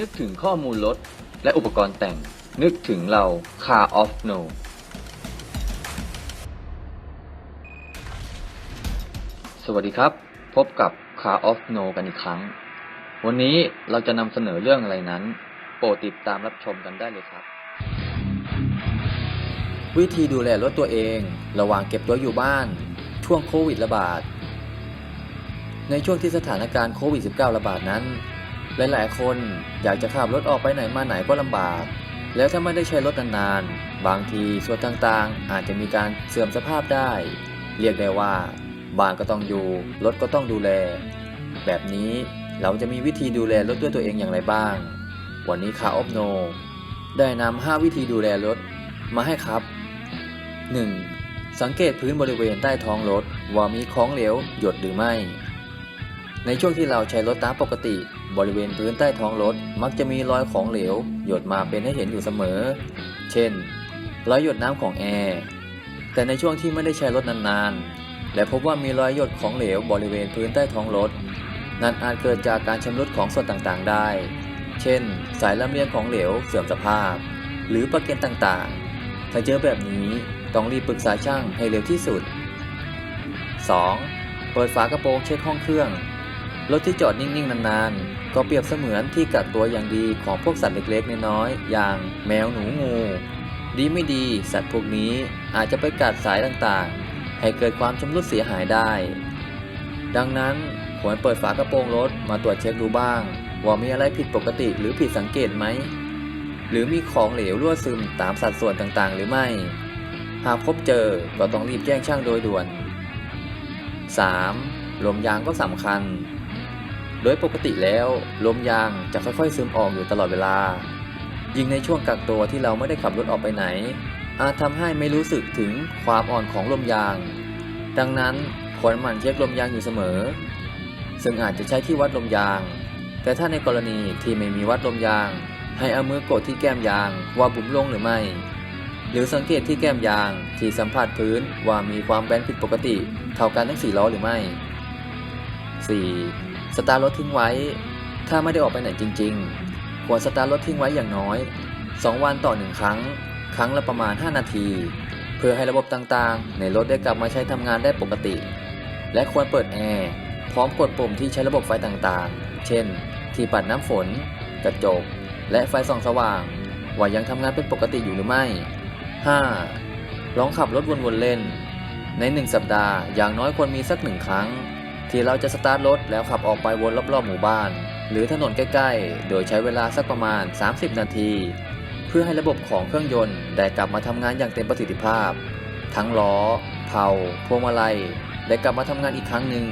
นึกถึงข้อมูลรถและอุปกรณ์แต่ง นึกถึงเรา Car of No สวัสดีครับ พบกับ Car of No กันอีกครั้ง วันนี้เราจะนำเสนอเรื่องอะไรนั้น โปรดติดตามรับชมกันได้เลยครับ วิธีดูแลรถตัวเอง ระหว่างเก็บตัวอยู่บ้าน ช่วงโควิดระบาด ในช่วงที่สถานการณ์โควิด -19 ระบาดนั้น หลายๆ คนอยากจะขับรถออกไปไหนมาไหนก็ลำบาก แล้วถ้าไม่ได้ใช้รถนานๆ บางทีส่วนต่างๆ อาจจะมีการเสื่อมสภาพได้ เรียกได้ว่าบ้านก็ต้องอยู่ รถก็ต้องดูแล แบบนี้เราจะมีวิธีดูแลรถด้วยตัวเองอย่างไรบ้าง วันนี้คาออฟโน ได้นำ 5 วิธีดูแลรถมาให้ครับ 1. สังเกตพื้นบริเวณใต้ท้องรถว่ามีของเหลวหยดหรือไม่ ในช่วงที่เราใช้รถตามปกติ บริเวณพื้นใต้ท้องรถมักจะมีรอยของเหลว หยดมาเป็นให้เห็นอยู่เสมอ เช่น รอยหยดน้ำของแอร์ แต่ในช่วงที่ไม่ได้ใช้รถนานๆ และพบว่ามีรอยหยดของเหลวบริเวณพื้นใต้ท้องรถ นั่นอาจเกิดจากการชำรุดของส่วนต่างๆ ได้ เช่น สายลำเลียงของเหลวเสื่อมสภาพ หรือประเกันต่างๆ ถ้าเจอแบบนี้ต้องรีบปรึกษาช่างให้เร็วที่สุด 2. เปิดฝากระโปรงเช็คห้องเครื่อง รถที่จอดนิ่งๆนานๆ ก็เปรียบเสมือนที่กักตัวอย่างดีของพวกสัตว์เล็กๆ น้อยๆ อย่างแมวหนูงู ดีไม่ดีสัตว์พวกนี้อาจจะไปกัดสายต่างๆ ให้เกิดความชำรุดเสียหายได้ ดังนั้นควรเปิดฝากระโปรงรถมาตรวจเช็คดูบ้าง ว่ามีอะไรผิดปกติหรือผิดสังเกตไหม หรือมีของเหลวรั่วซึมตามสัดส่วนต่างๆ หรือไม่ หากพบเจอก็ต้องรีบแจ้งช่างโดยด่วน 3. ลมยางก็สำคัญ ดยปกติแล้วลมยางจะค่อยๆซึมออกอยู่ตลอดเวลา ยิ่งในช่วงกักตัวที่เราไม่ได้ขับรถออกไปไหน อาจทำให้ไม่รู้สึกถึงความอ่อนของลมยาง ดังนั้นควรหมั่นเช็คลมยางอยู่เสมอ ซึ่งอาจจะใช้ที่วัดลมยาง แต่ถ้าในกรณีที่ไม่มีวัดลมยาง ให้เอามือกดที่แก้มยางว่าบุ๋มลงหรือไม่ หรือสังเกตที่แก้มยางที่สัมผัสพื้นว่ามีความแบนผิดปกติ เท่ากันทั้งสี่ล้อหรือไม่ 4. สตาร์ทรถทิ้งไว้ ถ้าไม่ได้ออกไปไหนจริง ๆ ควรสตาร์ทรถทิ้งไว้อย่างน้อย 2 วันต่อ 1 ครั้ง ครั้งละประมาณ 5 นาที เพื่อให้ระบบต่างๆ ในรถได้กลับมาใช้ทำงานได้ปกติ และควรเปิดแอร์พร้อมกดปุ่มที่ใช้ระบบไฟต่างๆ เช่น ที่ปัดน้ำฝน กระจก และไฟส่องสว่าง ว่ายังทำงานเป็นปกติอยู่หรือไม่ 5. ลองขับรถวนๆเล่น ใน 1 สัปดาห์อย่างน้อยควรมีสักหนึ่งครั้ง ที่เราจะสตาร์ทรถแล้วขับออกไปวนรอบๆหมู่บ้าน หรือถนนใกล้ๆ โดยใช้เวลาสักประมาณ 30 นาที เพื่อให้ระบบของเครื่องยนต์ได้กลับมาทำงานอย่างเต็มประสิทธิภาพ ทั้งล้อ เผาพวงมาลัย ได้กลับมาทำงานอีกครั้งหนึ่ง